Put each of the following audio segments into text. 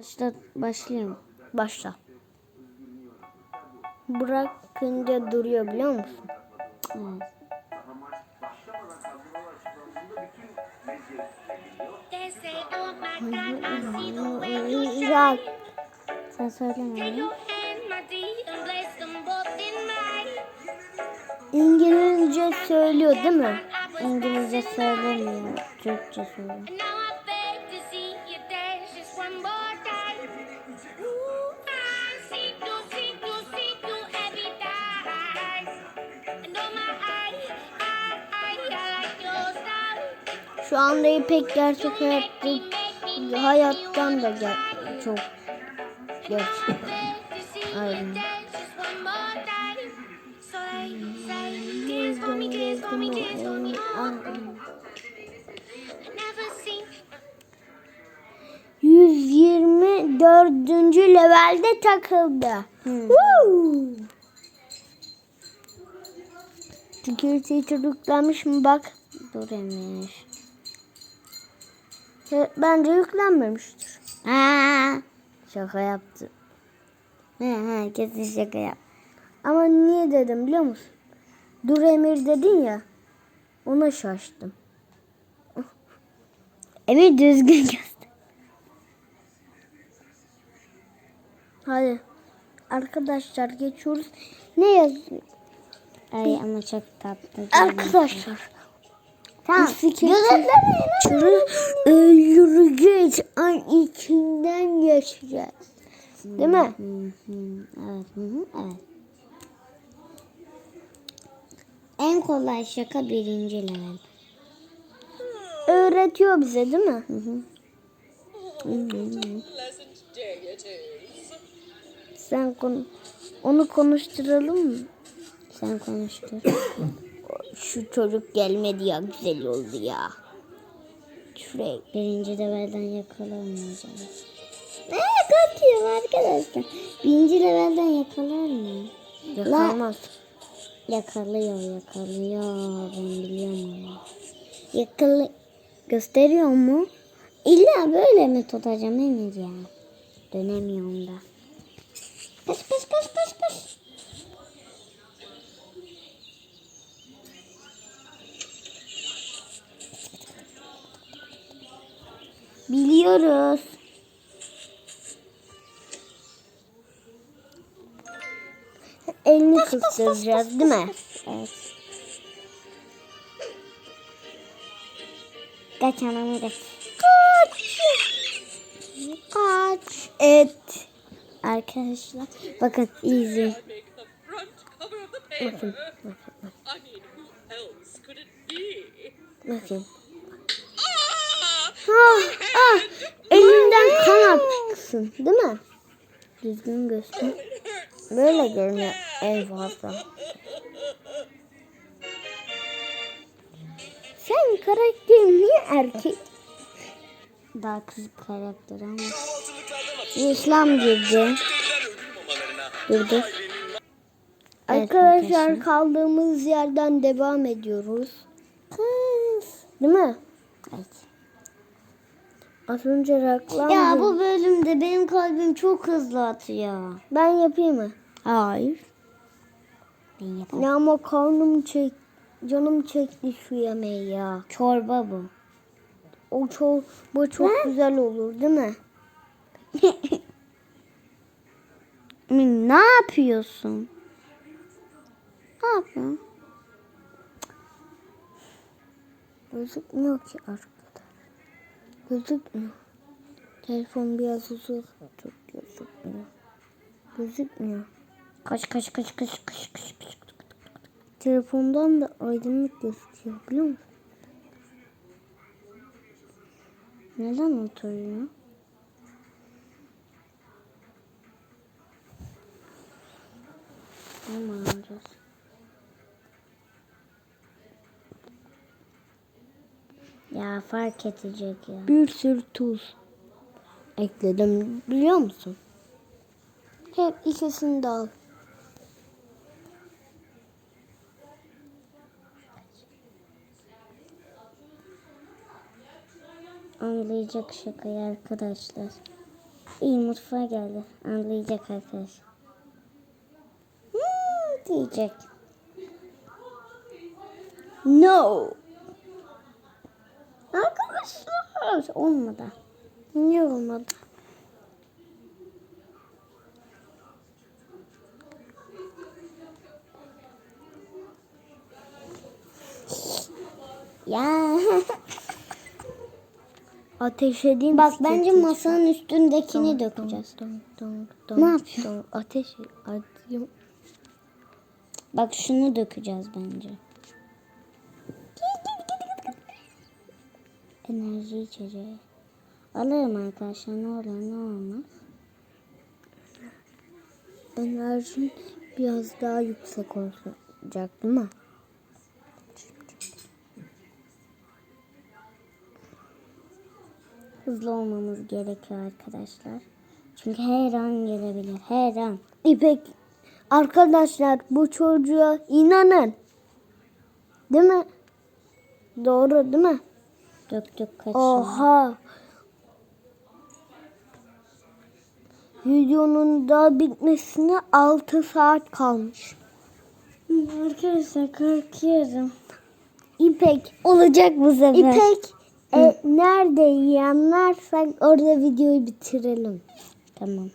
Başla, başlayayım. Başla. Bırakınca duruyor biliyor musun? Evet. Güzel. Sen söyleme. İngilizce söylüyor değil mi? İngilizce söylemiyor. Türkçe söylüyor. Şu anda İpek gerçek hayatta hayattan da wanna çok gerçek. Aynen. seen 124. levelde takıldı. Woo! Security yüklenmiş mi bak. Dur Emir. E, Bence yüklenmemiştir. Aa, şaka yaptı. He he kesin şaka yap. Ama niye dedim biliyor musun? Dur Emir dedin ya. Ona şaştım. Emir düzgün göster. Hadi. Arkadaşlar geçiyoruz. Ne yazıyor? Ay ama çok tatlı. Arkadaşlar. Tamam. Bisikletin çürü yürüyeceğiz. An içinden geçeceğiz. Değil mi? Evet, evet. En kolay şaka birinci level. Öğretiyor bize değil mi? Hı hı. Sen konu onu konuşturalım mı? Sen konuştur. Şu çocuk gelmedi ya güzel oldu ya. Şuraya. Birinci levelden yakalamayacağız. Ne kaçıyorum arkadaşlar. Birinci levelden yakalar mı? Yakalmaz. Yakalıyor, yakalıyor. Ben biliyorum onu. Yakalı... Gösteriyor mu? İlla böyle mi tutacağım Emir ya? Dönemiyorum da. Kaç kaç kaç kaç kaç. Biliyoruz. Elini kıstıracağız değil mi? Evet. Kaç anamı kaç. Kaç. Kaç. Et. Arkadaşlar bakın easy. Bakın. Bakın. Bakın. Ah! Ah, ah. Elinden kan aksın değil mi? Düzgün göster. Böyle görünüyor en fazla. Sen karakterin niye erkek? Daha kız karakter ama. İslam girdi. Arkadaşlar arkadaşlar. kaldığımız yerden devam ediyoruz. Kız. Değil mi? Evet. Az önce reklam Ya bu bölümde benim kalbim çok hızlı atıyor. Ben yapayım mı? Hayır. Ben yaparım. Ya ama karnım çek canım çekti şu yemeği ya. Çorba bu. O çorba çok güzel olur değil mi? ne yapıyorsun? Ne yapıyorsun? Gözükmüyor ki arkadaş. Gözükmüyor. Telefon biraz uzak. Çok gözükmüyor. Gözükmüyor. Kaç kaç kaç kaç kaç kaç kaç. Telefondan da aydınlık gözüküyor biliyor musun? Neden oturuyor? Tamam alacağız. Ya fark edecek ya. Bir sürü tuz ekledim biliyor musun? Hep ikisini de al. Anlayacak şakayı arkadaşlar. İyi mutfağa geldi. Anlayacak arkadaş. Hmm, diyecek. No. Arkadaşlar olmadı. Niye olmadı? Ya Ateş edeyim. bak bence masanın üstündekini dökeceğiz. Dong, dong, Ne dong, yapıyorsun? Ateş ateş. Bak şunu dökeceğiz bence. Enerji içeceği. Alırım arkadaşlar ne olur ne olmaz. Enerjin biraz daha yüksek olacak değil mi? Hızlı olmamız gerekiyor arkadaşlar. Çünkü her an gelebilir. Her an. İpek arkadaşlar bu çocuğa inanın. Değil mi? Doğru değil mi? Döktük kaçıyor. Oha. Videonun daha bitmesine 6 saat kalmış. Arkadaşlar korkuyorum. İpek, Olacak bu sefer. İpek e, nerede yanlarsak orada videoyu bitirelim. Tamam.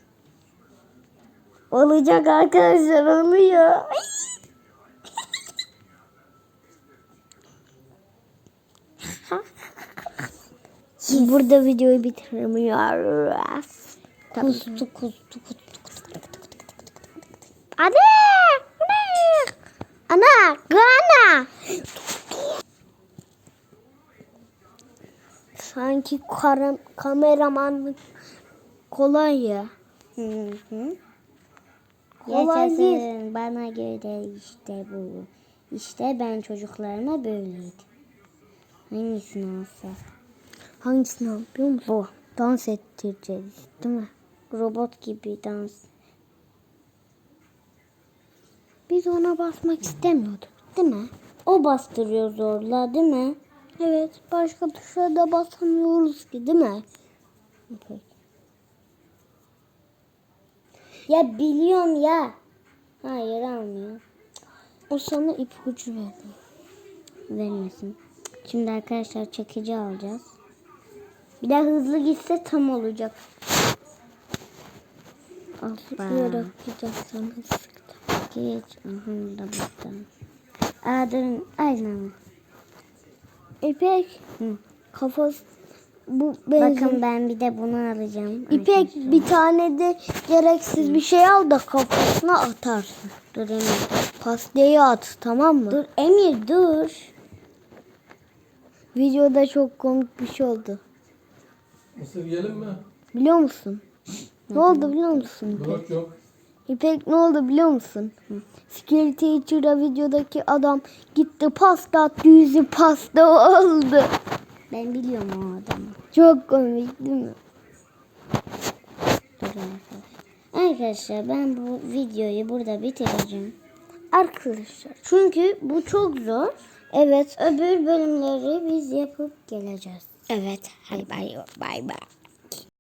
Olacak arkadaşlar oluyor. Burada videoyu bitiremiyoruz. Kustu kustu kustu. Ana! Ana! Ana! Gana! Sanki kara, kameramanlık kolay ya. Hı hı. Kolay değil. Yaşasın bana göre işte bu. İşte ben çocuklarıma böyleydim. Hangisini alsak? Hangisini yapıyor musun? Bu. Dans ettireceğiz değil mi? Robot gibi dans. Biz ona basmak istemiyorduk değil mi? O bastırıyor zorla değil mi? Evet. Başka tuşa da basamıyoruz ki değil mi? Peki. Ya biliyorum ya. Hayır almıyor. O sana ipucu verdi. Vermesin. Şimdi arkadaşlar çekici alacağız. Bir de hızlı gitse tam olacak. Gideceğiz sana sıktım. Geç. Aha da. Aa durun. Aynen. İpek. Hı. Kafası bu benzin. Bakın ben bir de bunu alacağım. İpek arkadaşlar. bir tane de gereksiz bir şey al da kafasına atarsın. Dur Emir. Pastayı at tamam mı? Dur Emir dur. Videoda çok komik bir şey oldu. Mısır yiyelim mi? Biliyor musun? Ne oldu biliyor musun İpek? Yok yok. İpek ne oldu biliyor musun? Skill Teacher'a videodaki adam gitti pasta attı yüzü pasta oldu. Ben biliyorum o adamı. Çok komik değil mi? Dur arkadaşlar. Arkadaşlar ben bu videoyu burada bitireceğim. Arkadaşlar Çünkü bu çok zor. evet Öbür bölümleri biz yapıp geleceğiz. Evet hadi bay bay.